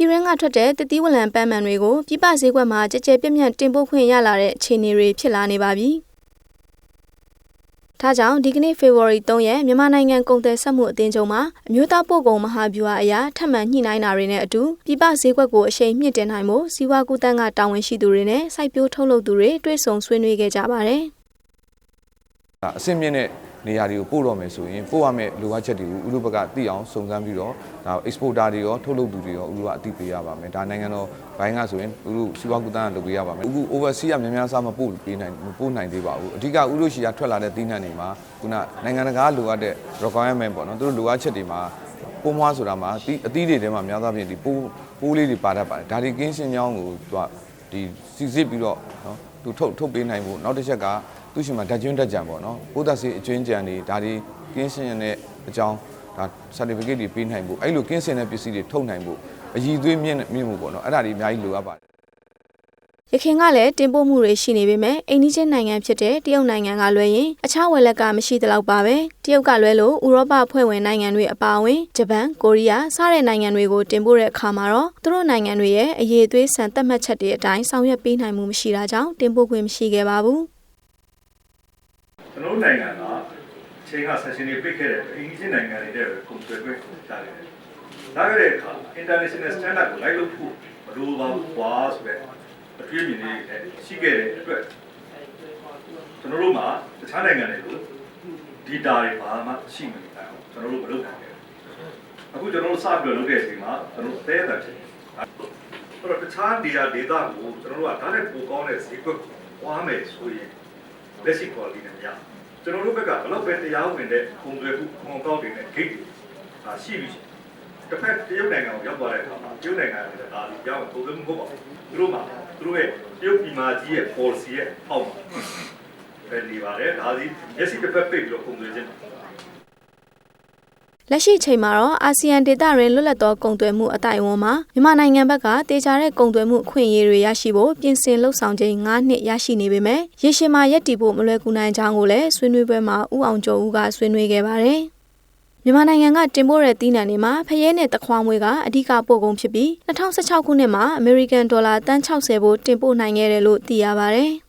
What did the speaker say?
ပြည်ရင်းကထွက်တဲ့တတိဝလံပန်းမှန်တွေကိုပြည်ပဈေးကွက်မှာကြကြဲပြန့်ပြန့်တင်ပို့ခွင့်ရလာတဲ့အခြေအနေတွေဖြစ်လာနေပါပြီ။ဒါကြောင့်ဒီကနေ့ဖေဖော်ဝါရီ3ရက်မြန်မာနိုင်ငံကုန်သည်ဆက်မှုအသင်းချုပ်မှာအမျိုးသားပို့ကုန်မဟာဗျူဟာအရာထပ်မံညှိနှိုင်းတာတွေနဲ့အတူပြည်ပဈေးကွက်ကိုအရှိန်မြင့်တင်နိုင်မှုစီးပွားကူးတန်းကတာဝန်ရှိသူတွေနဲ့စိုက်ပျိုးထုတ်လုပ်သူတွေတွေ့ဆုံဆွေးနွေးခဲ့ကြပါတယ်။ဒါအဆင့်မြင့်တဲ့ နေရာတွေကိုပို့တော့မယ်ဆိုရင်ပို့ရမယ့်လိုအပ်ချက်တွေကိုဥရောပကသိအောင်စုံစမ်းပြီးတော့ဒါ exporter တွေရောထုတ်လုပ်သူတွေရောဥရောပအသိပေးရပါမယ်ဒါနိုင်ငံတော်ဘိုင်းကဆိုရင်ဥရောစီးပွားကူးတန်းကလုပ်ပေးရပါမယ်အခု overseas ကများများစားမပို့ပေးနိုင်မပို့နိုင်သေးပါဘူးအဓိကဥရောရှီကထွက်လာတဲ့သီးနှံတွေမှာခုနနိုင်ငံတကာလိုအပ်တဲ့ requirement ပေါ့နော်သူတို့လိုအပ်ချက်တွေမှာပိုးမွားဆိုတာမှာဒီအသီးတွေထဲမှာများသောအားဖြင့်ဒီပိုးပိုးလေးတွေပါတတ်ပါတယ်ဒါတွေကင်းရှင်းကြောင်းကိုသူက ဒီစီစစ်ပြီးတော့နော်သူထုတ်ထုတ်ပေးနိုင်ဖို့နောက်တစ်ချက်ကသူရှိမှာဓာတ်ကျွန်းဓာတ်ကြံပေါ့နော်ပိုးသက်စီအကျွင်းကြံတွေဒါတွေကင်းစင်တဲ့အကြောင်းဒါ certificate တွေပေးနိုင်ဖို့အဲ့လိုကင်းစင်တဲ့ပစ္စည်းတွေထုတ်နိုင်ဖို့အည်သွေးမြင့်မြင့်မှုပေါ့နော်အဲ့ဒါတွေအများကြီးလိုအပ်ပါတယ် ရခိုင်ကလည်းတင်ပို့မှုတွေရှိနေပေမဲ့အိန္ဒိချင်းနိုင်ငံဖြစ်တဲ့တရုတ်နိုင်ငံကလွဲရင်အခြားဝယ်လက်ကမရှိသလောက်ပါပဲတရုတ်ကလွဲလို့ဥရောပဖွဲ့ဝင်နိုင်ငံတွေအပါအဝင်ဂျပန်ကိုရီးယားစတဲ့နိုင်ငံတွေကိုတင်ပို့တဲ့အခါမှာတော့သူတို့နိုင်ငံတွေရဲ့အရေးအသွေးဆန်သတ်မှတ်ချက်တွေအတိုင်းဆောင်ရွက်ပေးနိုင်မှုမရှိတာကြောင့်တင်ပို့ခွင့်မရှိခဲ့ပါဘူးကျွန်တော်တို့နိုင်ငံကချိန်ကဆက်ရှင်တွေပြစ်ခဲ့တဲ့အိန္ဒိယနိုင်ငံတွေတဲ့ကုန်သွယ်ခွင့်ကြားတယ်။ဒါကြတဲ့အခါ international standard ကိုလိုက်လို့ဖို့မလိုပါဘူးကွာဆိုတဲ့ အတွေ့အမြင်တွေလည်းရှိခဲ့တဲ့အတွက်ကျွန်တော်တို့မှာတခြားနိုင်ငံတွေလို data တွေဘာမှရှိမနေအောင်ကျွန်တော်တို့မလုပ်နိုင်ဘူး။အခုကျွန်တော်တို့စပြီးလုပ်တဲ့အချိန်မှာကျွန်တော်တို့အသေးအံဖြစ်တယ်။အဲ့တော့တခြား data data ကိုကျွန်တော်တို့ကဒါနဲ့ပိုကောင်းတဲ့ဈေးကွက်ကိုဝါမယ်ဆိုရင်လက်ရှိ quality နဲ့မရကျွန်တော်တို့ဘက်ကဘလောက်ပဲတရားဝင်တဲ့ပုံသွယ်မှုခွန်ကောက်တွေနဲ့ gate တွေအာရှိပြီတစ်ဖက်တရုတ်နိုင်ငံကိုရောက်သွားတဲ့အခါမှာတရုတ်နိုင်ငံကလည်းဒါဒီကြောင်းပုံသွယ်မှုမဟုတ်ပါဘူးသူတို့မှာသူ တို့ရဲ့တရုတ်ပြည်မာကြီးရဲ့ policy ရဲ့အောက်မှာပဲနေပါတယ်ဒါဒီမျက်စိတစ်ဖက်ပိတ်ပြီးတော့ပုံသွယ်ခြင်းလက်ရှိချိန်မှာတော့အာဆီယံဒေသတွင်လွတ်လပ်သောကုန်သွယ်မှုအတိုင်းအဝန်မှာမြန်မာနိုင်ငံဘက်ကတေချာတဲ့ကုန်သွယ်မှုအခွင့်အရေးတွေရရှိဖို့ပြင်ဆင်လှုပ်ဆောင်ခြင်း9နှစ်ရရှိနေပေမဲ့ရေရှည်မှာရပ်တည်ဖို့မလွယ်ကူနိုင်ကြောင်းကိုလည်းဆွေးနွေးပွဲမှာဦးအောင်ကျော်ဦးကဆွေးနွေးခဲ့ပါတယ်။ မြန်မာနိုင်ငံကတင်ပို့တဲ့သီးနှံတွေမှာဖရဲနဲ့တခွားမွေးကအဓိကပို့ကုန်ဖြစ်ပြီး2016ခုနှစ်မှာအမေရိကန်ဒေါ်လာတန်60ဘိုးတင်ပို့နိုင်ခဲ့တယ်လို့သိရပါတယ်။